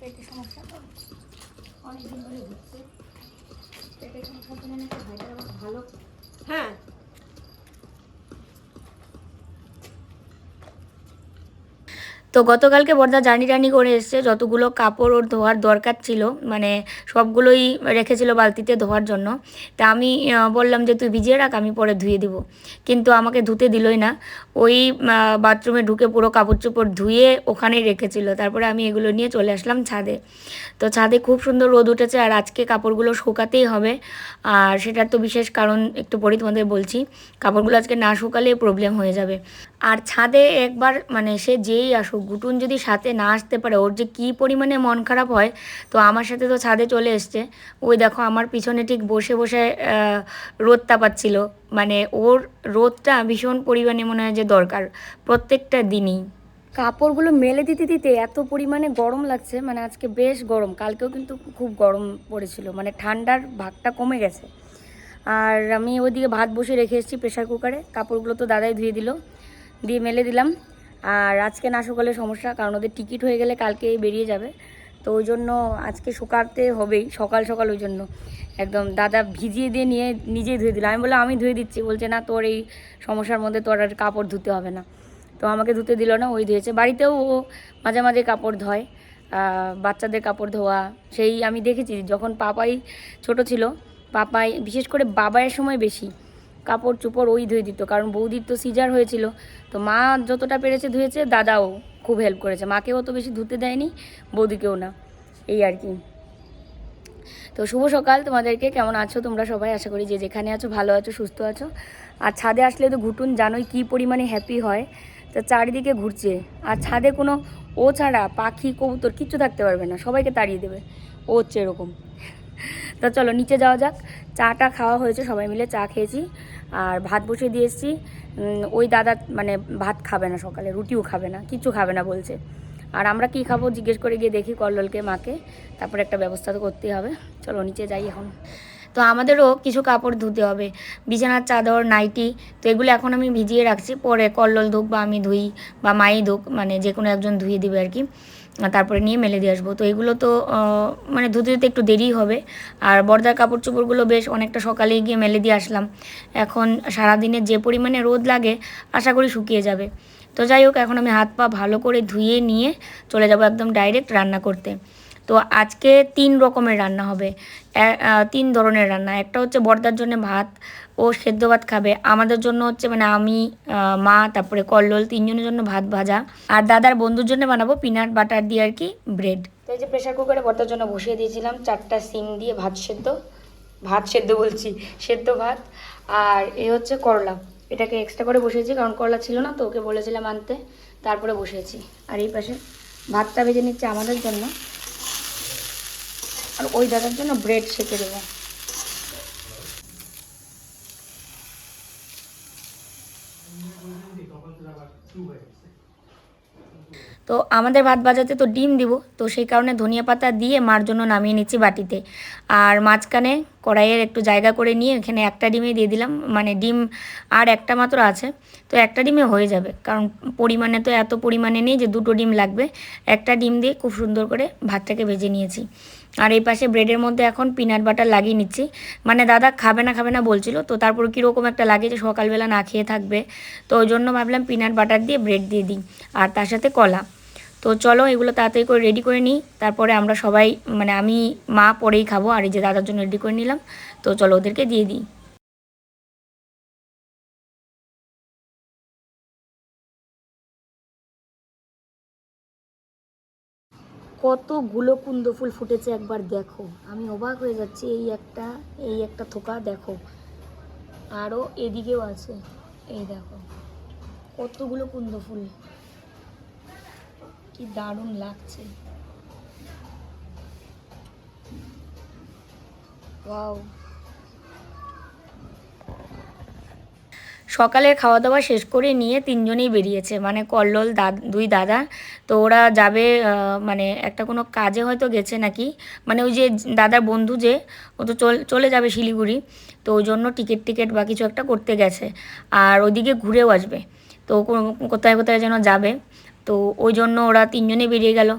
পেটের সমস্যা তো অনেকদিন ধরে হচ্ছে। পেটের সমস্যার জন্য ভাইটার আবার ভালো। হ্যাঁ। তো গতকালকে বর্দা জার্নি টার্নি করে এসছে, যতগুলো কাপড় ওর ধোয়ার দরকার ছিল মানে সবগুলোই রেখেছিল বালতিতে ধোয়ার জন্য। তা আমি বললাম যে, তুই ভিজিয়ে রাখ, আমি পরে ধুয়ে দিব। কিন্তু আমাকে ধুতে দিলই না। ওই বাথরুমে ঢুকে পুরো কাপড় চোপড় ধুয়ে ওখানেই রেখেছিল। তারপরে আমি এগুলো নিয়ে চলে আসলাম ছাদে। তো ছাদে খুব সুন্দর রোদ উঠেছে, আর আজকে কাপড়গুলো শুকাতেই হবে। আর সেটার তো বিশেষ কারণ একটু পরেই তোমাদের বলছি, কাপড়গুলো আজকে না শুকালে প্রবলেম হয়ে যাবে। আর ছাদে একবার মানে সে যেই আসুক, গুটুন যদি সাথে না আসতে পারে, ওর যে কী পরিমাণে মন খারাপ হয়, তো আমার সাথে তো ছাদে চলে এসছে। ওই দেখো আমার পিছনে ঠিক বসে বসে রোদ তাপাচ্ছিল। মানে ওর রোদটা ভীষণ পরিমাণে মনে হয় যে দরকার প্রত্যেকটা দিনই। কাপড়গুলো মেলে দিতে দিতে এত পরিমাণে গরম লাগছে মানে আজকে বেশ গরম, কালকেও কিন্তু খুব গরম পড়েছিল মানে ঠান্ডার ভাগটা কমে গেছে। আর আমি ওইদিকে ভাত বসে রেখে এসেছি প্রেশার কুকারে, কাপড়গুলো তো দাদাই ধুয়ে দিল। দিয়ে মেলে দিলাম। আর আজকে না শুকালে সমস্যা, কারণ ওদের টিকিট হয়ে গেলে কালকে বেরিয়ে যাবে। তো ওই জন্য আজকে শুকাতে হবেই, সকাল সকাল ওই জন্য। একদম দাদা ভিজিয়ে দিয়ে নিয়ে, নিজেই ধুয়ে দিল। আমি বললাম, আমি ধুয়ে দিচ্ছি। বলছে, না, তোর এই সমস্যার মধ্যে তোর আর কাপড় ধুতে হবে না। তো আমাকে ধুতে দিল না, ওই ধুয়েছে। বাড়িতেও ও মাঝে মাঝে কাপড় ধোয় বাচ্চাদের কাপড় ধোয়া। সেই আমি দেখেছি, যখন পাপাই ছোট ছিল, পাপাই, বিশেষ করে বাবায়ের সময় বেশি কাপড় চোপড় ওই ধুয়ে দিত, কারণ বৌদির তো সিজার হয়েছিল। তো মা যতটা পেরেছে ধুয়েছে, দাদাও খুব হেল্প করেছে। মাকেও অত বেশি ধুতে দেয়নি, বৌদিকেও না, এই আর কি। তো শুভ সকাল তোমাদেরকে, কেমন আছো তোমরা সবাই? আশা করি যে যেখানে আছো, ভালো আছো, সুস্থ আছো। আর ছাদে আসলে তো ঘুটুন জানোই কী পরিমাণে হ্যাপি হয়। তো চারিদিকে ঘুরছে। আর ছাদে কোনো ও ছাড়া পাখি, কবুতর কিচ্ছু থাকতে পারবে না, সবাইকে তাড়িয়ে দেবে। ও হচ্ছে এরকম। তা চলো, নিচে যাওয়া যাক। চাটা খাওয়া হয়েছে, সবাই মিলে চা খেয়েছি। আর ভাত বসিয়ে দিয়ে এসেছি। ওই দাদা মানে ভাত খাবে না সকালে, রুটিও খাবে না কিছু খাবে না বলছে। আর আমরা কি খাব জিজ্ঞেস করে গিয়ে দেখি কল্লোলকে মাকে। তারপরে একটা ব্যবস্থা তো করতেই হবে। চলো, নিচে যাই এখন। তো আমাদেরও কিছু কাপড় ধুতে হবে। বিছানার চাদর, নাইটি, তো এগুলো এখন আমি ভিজিয়ে রাখছি। পরে কল্লোল ধুক বা আমি ধুই বা মাই ধুক মানে যে কোনো একজন ধুয়ে দিবে আর কি। তারপরে নিয়ে মেলে দিয়ে আসব। তো এগুলো তো মানে ধুতে ধুতে একটু দেরি হবে। আর বর্দার কাপড় চোপড়গুলো বেশ অনেকটা সকালে গিয়ে মেলে দিয়ে আসলাম। এখন সারাদিনে যে পরিমাণে রোদ লাগে, আশা করি শুকিয়ে যাবে। তো যাই হোক, এখন আমি হাত পা ভালো করে ধুয়ে নিয়ে চলে যাব একদম ডাইরেক্ট রান্না করতে। তো আজকে তিন রকমের রান্না হবে। তিন ধরনের রান্না। একটা হচ্ছে বর্দার জন্য ভাত ও সেদ্ধ ভাত খাবে। আমাদের জন্য হচ্ছে মানে আমি মা, তারপরে কল্লোল তিনজনের জন্য ভাত ভাজা। আর দাদার বন্ধুর জন্য বানাবো পিনাট বাটার দিয়ে আর কি ব্রেড তো এই যে প্রেশার কুকারে বর্দার জন্য বসিয়ে দিয়েছিলাম, চারটা সিম দিয়ে ভাত সেদ্ধ। ভাত সেদ্ধ বলছি, সেদ্ধ ভাত। আর এ হচ্ছে করলা। এটাকে এক্সট্রা করে বসিয়েছি, কারণ করলা ছিল না তো, ওকে বলেছিলাম আনতে। তারপরে বসিয়েছি। আর এই পাশে ভাতটা ভেজে নিচ্ছে আমাদের জন্য। আর ওই দাদার জন্য ব্রেড সেঁকে দেবো। তো আমাদের ভাত ভাজাতে তো ডিম দিব, তো সেই কারণে ধনিয়া পাতা দিয়ে মার জন্য নামিয়ে নিচ্ছি বাটিতে। আর মাঝখানে কড়াইয়ের একটু জায়গা করে নিয়ে এখানে একটা ডিমে দিয়ে দিলাম মানে ডিম আর একটা মাত্র আছে, তো একটা ডিমে হয়ে যাবে। কারণ পরিমাণে তো এত পরিমাণে নেই যে দুটো ডিম লাগবে। একটা ডিম দিয়ে খুব সুন্দর করে ভাতটাকে ভেজে নিয়েছি। আর এই পাশে ব্রেডের মধ্যে এখন পিনাট বাটার লাগিয়ে নিচ্ছি। মানে দাদা খাবে না খাবে না বলছিল, তো তারপর কীরকম একটা লাগে যে সকালবেলা না খেয়ে থাকবে। তো ওই জন্য ভাবলাম পিনাট বাটার দিয়ে ব্রেড দিয়ে দিই, আর তার সাথে কলা। তো চলো এগুলো তাড়াতাড়ি করে রেডি করে নিই। তারপরে আমরা সবাই মানে আমি, মা পরেই খাব, আর এই যে দাদার জন্য রেডি করে নিলাম। তো চলো ওদেরকে দিয়ে দিই। কতগুলো কুন্দ ফুল ফুটেছে একবার দেখো। আমি অবাক হয়ে যাচ্ছি, এই একটা এই একটা থোকা দেখো। আরও এদিকেও আছে। এই দেখো, কতগুলো কুন্দ ফুল। কি দারুণ লাগছে। ওয়াও। সকালের খাওয়া দাওয়া শেষ করে নিয়ে তিনজনেই বেরিয়েছে মানে কল্লোল দাদ দুই দাদা। তো ওরা যাবে মানে একটা কোনো কাজে হয়তো গেছে নাকি। মানে ওই যে দাদার বন্ধু যে, ও তো চল- যাবে শিলিগুড়ি। তো ওই জন্য টিকিট টিকিট বা কিছু একটা করতে গেছে। আর ওইদিকে ঘুরেও আসবে। তো কোথায় কোথায় যেন যাবে। তো ওই জন্য ওরা তিনজনে বেরিয়ে গেল।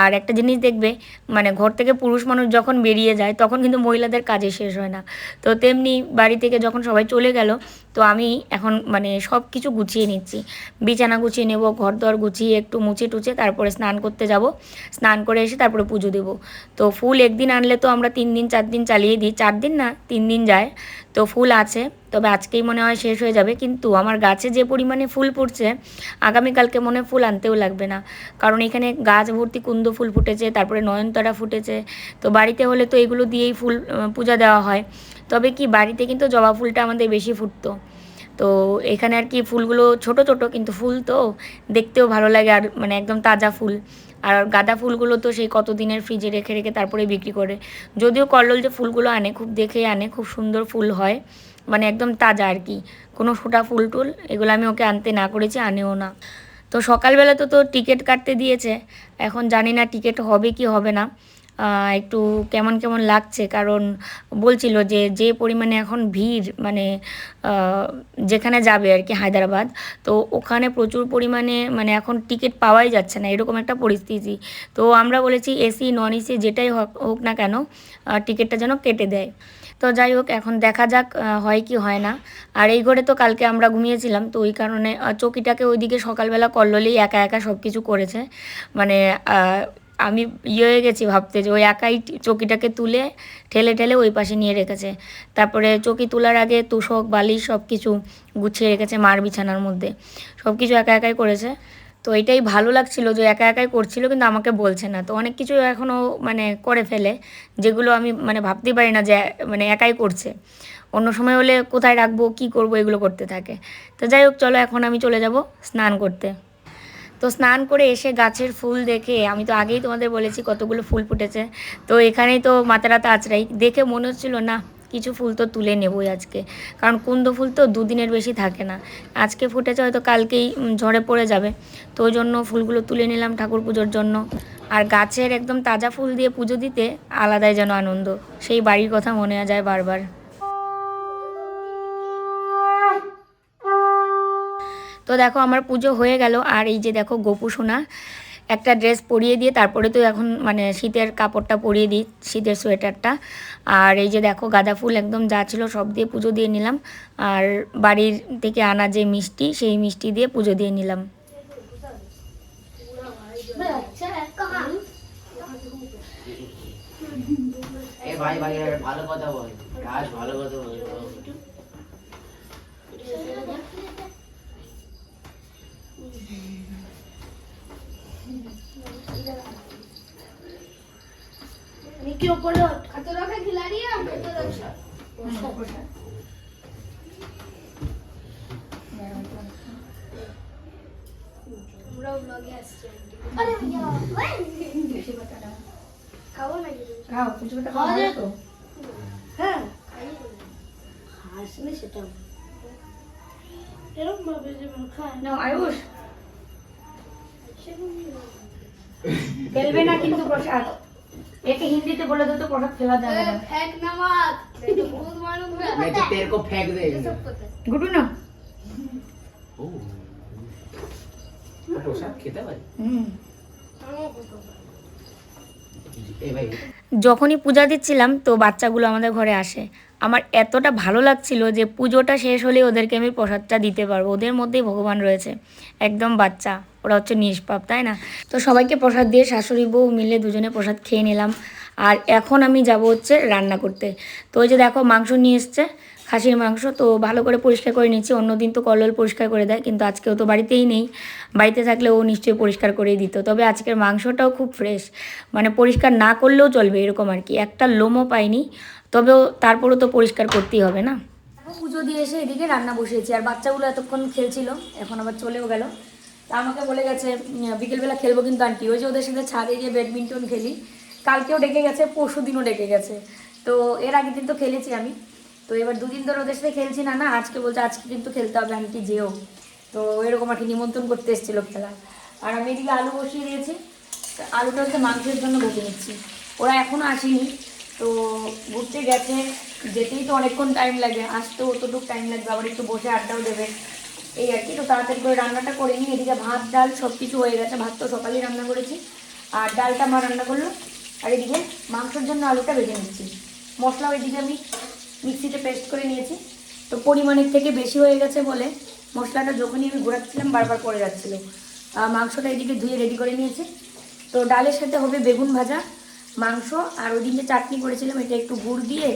আর একটা জিনিস দেখবে মানে ঘর থেকে পুরুষ মানুষ যখন বেরিয়ে যায়, তখন কিন্তু মহিলাদের কাজে শেষ হয় না। তো তেমনি বাড়ি থেকে যখন সবাই চলে গেল তো আমি এখন মানে সব কিছু গুছিয়ে নিচ্ছি। বিছানা গুছিয়ে নেব ঘর দর গুছিয়ে একটু মুছে টুছে তারপরে স্নান করতে যাব। স্নান করে এসে তারপরে পুজো দেবো। তো ফুল একদিন আনলে তো আমরা তিন দিন, চার দিন চালিয়ে দিই। চার দিন না, তিন দিন যায়। তো ফুল আছে, তবে আজকেই মনে হয় শেষ হয়ে যাবে। কিন্তু আমার গাছে যে পরিমাণে ফুল ফুটছে, আগামীকালকে মনে ফুল আনতেও লাগবে না। কারণ এখানে গাছ ভর্তি কুন্দ ফুল ফুটেছে, তারপরে নয়নতারা ফুটেছে। তো বাড়িতে হলে তো এগুলো দিয়েই ফুল পূজা দেওয়া হয়। তবে কি বাড়িতে কিন্তু জবা ফুলটা আমাদের বেশি ফুটতো। তো এখানে আর কি ফুলগুলো ছোট ছোট কিন্তু ফুল তো, দেখতেও ভালো লাগে আর মানে একদম তাজা ফুল। আর গাঁদা ফুলগুলো তো সেই কত দিনের ফ্রিজে রেখে রেখে তারপরে বিক্রি করে। যদিও কল্লোল যে ফুলগুলো আনে, খুব দেখে আনে, খুব সুন্দর ফুল হয়। মানে একদম তাজা আর কি। কোনো ফোটা ফুল টুল, এগুলো আমি ওকে আনতে না করেছি, আনেও না। তো সকালবেলা তো তো টিকিট কাটতে দিয়েছে। এখন জানি না টিকিট হবে কি হবে না। একটু কেমন কেমন লাগছে? কারণ বলছিল যে যে পরিমাণে এখন ভিড় মানে যেখানে যাবে আর কি হায়দ্রাবাদ, তো ওখানে প্রচুর পরিমাণে মানে এখন টিকিট পাওয়াই যাচ্ছে না, এরকম একটা পরিস্থিতি। তো আমরা বলেছি এসি, নন এসি, যেটাই হোক না কেন টিকিটটা যেন কেটে দেয়। তো যাই হোক, এখন দেখা যাক হয় কি হয় না। আর এই ঘরে তো কালকে আমরা ঘুমিয়েছিলাম, তো ওই কারণে চকিটাকে ওইদিকে সকালবেলা করলেই একা একা সব কিছু করেছে। মানে আমি ইয়ে হয়ে গেছি, ভাবতে যে ওই একাই চকিটাকে তুলে ঠেলে ঠেলে ওই পাশে নিয়ে রেখেছে। তারপরে চকি তোলার আগে তুষক, বালিশ সব কিছু গুছিয়ে রেখেছে মার বিছানার মধ্যে। সব কিছু একা একাই করেছে। তো এটাই ভালো লাগছিল যে একা একাই করছিল, কিন্তু আমাকে বলছে না। তো অনেক কিছু এখনও মানে করে ফেলে, যেগুলো আমি মানে ভাবতেই পারি না যে মানে একাই করছে। অন্য সময় হলে কোথায় রাখব, কী করব, এগুলো করতে থাকে। তো যাই হোক, চলো এখন আমি চলে যাব স্নান করতে। তো স্নান করে এসে গাছের ফুল দেখে, আমি তো আগেই তোমাদের বলেছি কতগুলো ফুল ফুটেছে, তো এখানেই তো মাথারাতে আঁচড়াই দেখে মনে হচ্ছিল, না, কিছু ফুল তো তুলে নেবই আজকে। কারণ কুন্দ ফুল তো দুদিনের বেশি থাকে না। আজকে ফুটেছে হয়তো কালকেই ঝরে পড়ে যাবে। তো ওই জন্য ফুলগুলো তুলে নিলাম ঠাকুর পুজোর জন্য। আর গাছের একদম তাজা ফুল দিয়ে পুজো দিতে আলাদাই যেন আনন্দ, সেই বাড়ির কথা মনে যায় বারবার। তো দেখো আমার পুজো হয়ে গেল, আর এই যে দেখো গোপু সোনা, একটা ড্রেস পরিয়ে দিয়ে তারপরে তো এখন মানে শীতের কাপড়টা পরিয়ে দিই, শীতের সোয়েটারটা। আর এই যে দেখো গাঁদা ফুল একদম যা ছিল সব দিয়ে পুজো দিয়ে নিলাম। আর বাড়ির থেকে আনা যে মিষ্টি, সেই মিষ্টি দিয়ে পুজো দিয়ে নিলাম। ভাই ভাই এর ভালো কথা বল। আর ব্লগে আসছি। আরে খাব না খাওয়া যায় তো। হ্যাঁ। খাসনি সেটা। এরকম ভাবে যে খায় না। আয়ুষ। সেরকম ফেলবে না কিন্তু প্রসাদ। একে হিন্দিতে বলে দিত প্রসাদ ফেলা যাবে না ফেক নামাজ এটা বহুত মানুষ मैं तो तेरे को फेंक देंगे সব কথা গুটু না ও প্রসাদ খেতে পারি হুম আমার কথা এ ভাই যখনই পূজা দিচ্ছিলাম তো বাচ্চাগুলো আমাদের ঘরে আসে আমার এতটা ভালো লাগছিল যে পুজোটা শেষ হলে ওদেরকে আমি প্রসাদটা দিতে পারবো ওদের মধ্যেই ভগবান রয়েছে একদম বাচ্চা ওরা হচ্ছে নিষ্পাপ, তাই না? তো সবাইকে প্রসাদ দিয়ে শাশুড়ি বউ মিলে দুজনে প্রসাদ খেয়ে নিলাম। আর এখন আমি যাব হচ্ছে রান্না করতে। তো ওই যে দেখো মাংস নিয়ে এসছে, খাসির মাংস। তো ভালো করে পরিষ্কার করে নিচ্ছি। অন্যদিন তো কলল পরিষ্কার করে দেয়, কিন্তু আজকেও তো বাড়িতেই নেই। বাড়িতে থাকলে ও নিশ্চয়ই পরিষ্কার করেই দিত। তবে আজকের মাংসটাও খুব ফ্রেশ। মানে পরিষ্কার না করলেও চলবে এরকম আর কি। একটা লোমও পাইনি, তবেও তারপরেও তো পরিষ্কার করতেই হবে না? পুজো দিয়ে এসে এদিকে রান্না বসিয়েছি। আর বাচ্চাগুলো এতক্ষণ খেলছিল, এখন আবার চলেও গেল। তা আমাকে বলে গেছে বিকেলবেলা খেলব কিন্তু আন্টি। ওই যে ওদের সাথে ছাদে গিয়ে ব্যাডমিন্টন খেলি। কালকেও ডেকে গেছে, পরশু দিনও ডেকে গেছে। তো এর আগের দিন তো খেলেছি আমি। তো এবার দুদিন ধরে ওদের সাথে খেলছি না না, আজকে বলছে, আজকে কিন্তু খেলতে হবে আন্টি, যেও। তো এরকম আর কি নিমন্ত্রণ করতে এসেছিল খেলা। আর আমি এদিকে আলু বসিয়ে দিয়েছি। আলুটা হচ্ছে মাংসের জন্য বসে নিচ্ছি ওরা এখনও আসেনি। তো ঘুরতে গেছে, যেতেই তো অনেকক্ষণ টাইম লাগে। আসতেও অতটুকু টাইম লাগবে। আবার একটু বসে আড্ডাও দেবে। এই আর কি, তো তাড়াতাড়ি করে রান্নাটা করে নিই। এদিকে ভাত, ডাল সব কিছু হয়ে গেছে, ভাত তো সকালেই রান্না করেছি। আর ডালটা মা রান্না করল। আর এদিকে মাংসের জন্য আলুটা ভেজে নিচ্ছি মশলাও এদিকে আমি মিক্সিতে পেস্ট করে নিয়েছি। তো পরিমাণের থেকে বেশি হয়ে গেছে বলে মশলাটা যখনই আমি ঘোরাচ্ছিলাম বারবার পড়ে যাচ্ছিল। মাংসটা এদিকে ধুয়ে রেডি করে নিয়েছি। তো ডালের সাথে হবে বেগুন ভাজা, মাংস, আর ওই দিন যে চাটনি করেছিলাম, এটা একটু গুড় দিয়ে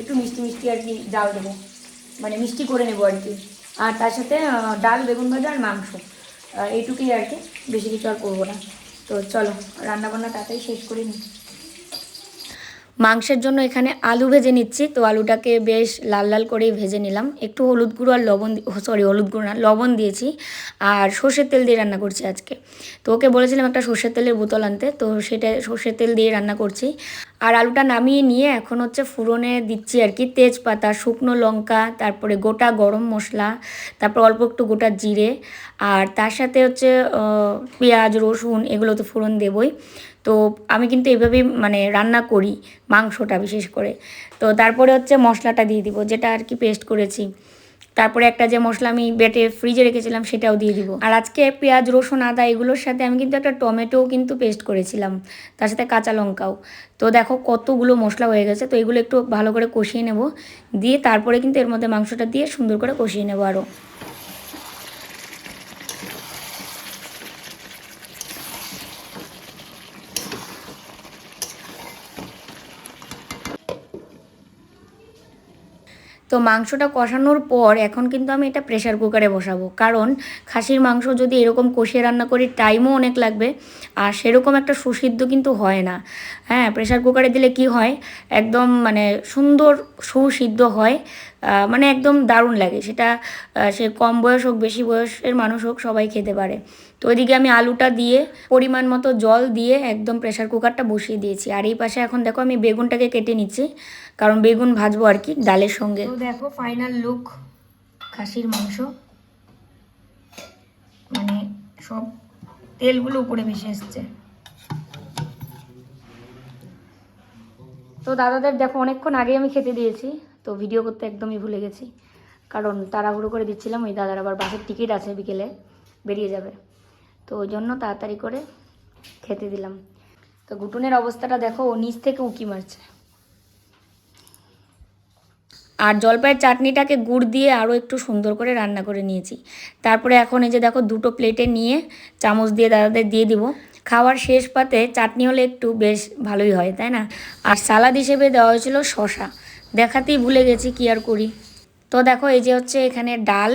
একটু মিষ্টি মিষ্টি আর কি ডাল দেবো। মানে মিষ্টি করে নেব আর কি। আর তার সাথে ডাল, বেগুন ভাজা আর মাংস। এইটুকুই আর কি। বেশি কিছু আর করব না। তো চলো, রান্নাবান্না তাড়াতাড়ি শেষ করে নিই। মাংসের জন্য এখানে আলু ভেজে নিচ্ছি। তো আলুটাকে বেশ লাল লাল করেই ভেজে নিলাম। একটু হলুদ গুঁড়ো আর লবণ সরি হলুদ গুঁড়ো না, লবণ দিয়েছি। আর সর্ষের তেল দিয়ে রান্না করছি আজকে। তো ওকে বলেছিলাম একটা সর্ষের তেলের বোতল আনতে। তো সেটা সর্ষের তেল দিয়ে রান্না করছি। আর আলুটা নামিয়ে নিয়ে এখন হচ্ছে ফুরনে দিচ্ছি আর কি তেজপাতা, শুকনো লঙ্কা, তারপরে গোটা গরম মশলা, তারপর অল্প একটু গোটা জিরে, আর তার সাথে হচ্ছে পেঁয়াজ, রসুন এগুলো তো ফুরন দেবই। তো আমি কিন্তু এভাবেই মানে রান্না করি মাংসটা বিশেষ করে। তো তারপরে হচ্ছে মশলাটা দিয়ে দিব, যেটা আর কি পেস্ট করেছি। তারপরে একটা যে মশলা আমি বেটে ফ্রিজে রেখেছিলাম সেটাও দিয়ে দিব। আর আজকে পেঁয়াজ, রসুন, আদা এগুলোর সাথে আমি কিন্তু একটা টমেটোও কিন্তু পেস্ট করেছিলাম, তার সাথে কাঁচা লঙ্কাও। তো দেখো কতগুলো মশলা হয়ে গেছে, তো এগুলো একটু ভালো করে কষিয়ে নেব, দিয়ে তারপরে কিন্তু এর মধ্যে মাংসটা দিয়ে সুন্দর করে কষিয়ে নেব আরও। তো মাংসটা কষানোর পর এখন কিন্তু আমি এটা প্রেশার কুকারে বসাবো। কারণ খাসির মাংস যদি এরকম কষিয়ে রান্না করি টাইমও অনেক লাগবে আর সেরকম একটা সুসিদ্ধ কিন্তু হয় না। হ্যাঁ প্রেশার কুকারে দিলে কি হয়? একদম মানে সুন্দর সুসিদ্ধ হয় মানে একদম দারুণ লাগে। সেটা সে কম বয়স হোক, বেশি বয়সের মানুষ হোক, সবাই খেতে পারে। তো ওইদিকে আমি আলুটা দিয়ে পরিমাণ মতো জল দিয়ে একদম প্রেশার কুকারটা বসিয়ে দিয়েছি। আর এই পাশে এখন দেখো আমি বেগুনটাকে কেটে নিচ্ছি। কারণ বেগুন ভাজবো আর কি, ডালের সঙ্গে। তো দেখো ফাইনাল লুক খাসির মাংস। মানে সব তেলগুলো উপরে মিশে এসছে। তো দাদাদের দেখো অনেকক্ষণ আগে আমি খেতে দিয়েছি, তো ভিডিও করতে একদমই ভুলে গেছি। কারণ তাড়াহুড়ো করে দিচ্ছিলাম, ওই দাদার আবার বাসের টিকিট আছে বিকেলে, বেরিয়ে যাবে। তো ওই জন্য তাড়াতাড়ি করে খেতে দিলাম। তো ঘুটুনের অবস্থাটা দেখো, ও নিচ থেকে উঁকি মারছে। আর জলপাইয়ের চাটনিটাকে গুড় দিয়ে আরও একটু সুন্দর করে রান্না করে নিয়েছি। তারপরে এখন এই যে দেখো দুটো প্লেটে নিয়ে চামচ দিয়ে দাদাদের দিয়ে দিব। খাওয়ার শেষ পাতে চাটনি হলে একটু বেশ ভালোই হয়, তাই না? আর সালাদ হিসেবে দেওয়া হয়েছিল শশা দেখাতেই ভুলে গেছি কি আর করি। তো দেখো এই যে হচ্ছে এখানে ডাল,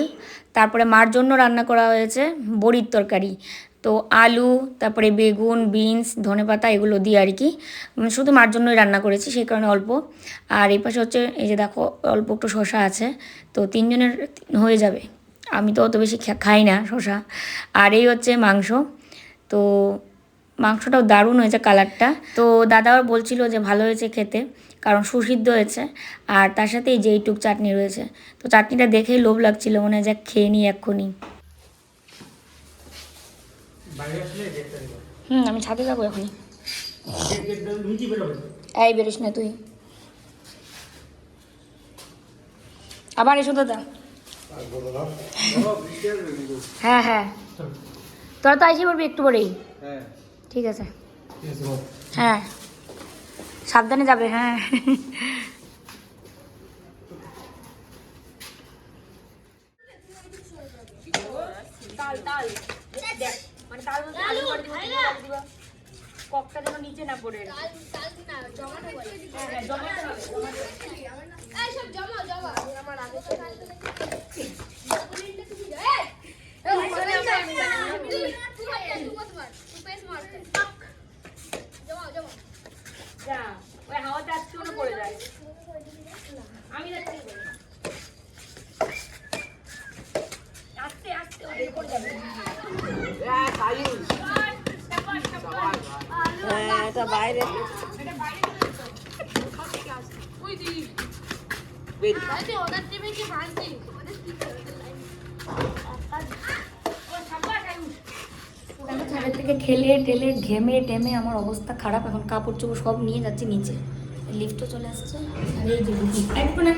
তারপরে মার জন্য রান্না করা হয়েছে বড়ির তরকারি। তো আলু, তারপরে বেগুন, বিনস ধনেপাতা এগুলো দিয়ে আর কি। শুধু মার জন্যই রান্না করেছি, সেই কারণে অল্প। আর এই পাশে হচ্ছে, এই যে দেখো, অল্প একটু শশা আছে। তো তিনজনের হয়ে যাবে। আমি তো অত বেশি খাই না শশা আর এই হচ্ছে মাংস। তো মাংসটাও দারুণ হয়েছে কালারটা। তো দাদাও বলছিল যে ভালো হয়েছে খেতে, কারণ সুসিদ্ধ হয়েছে। আর তার সাথে এই যে এইটুক চাটনি রয়েছে। তো চাটনিটা দেখেই লোভ লাগছিল, মনে হয় যে খেয়ে নিই এক্ষুনি বাইরে আসলে দেখতে পারব হুম আমি ছাদে যাব এখনই। এই বেরিস না তুই। আবার এসো দাদা। হ্যাঁ হ্যাঁ। তোরা তো আইসে পড়বি একটু পরেই। হ্যাঁ। ঠিক আছে। হ্যাঁ। সাবধানে যাবে হ্যাঁ। সাবধানে যাবে হ্যাঁ ককটা যেন নিচে না পড়ে। এই সব জমা জমা। আমার আগে জমা জমা যা ওই হাওয়াতে আজকে ওটা পড়ে যায়। আমি যাচ্ছি। আস্তে আস্তে পড়ে যাবে। আমি ছাদের থেকে খেলে টেলে ঘেমে টেমে আমার অবস্থা খারাপ। এখন কাপড় চোপড় সব নিয়ে যাচ্ছি নিচে। লিফটও চলে আসছে। আর এই যে একটু না।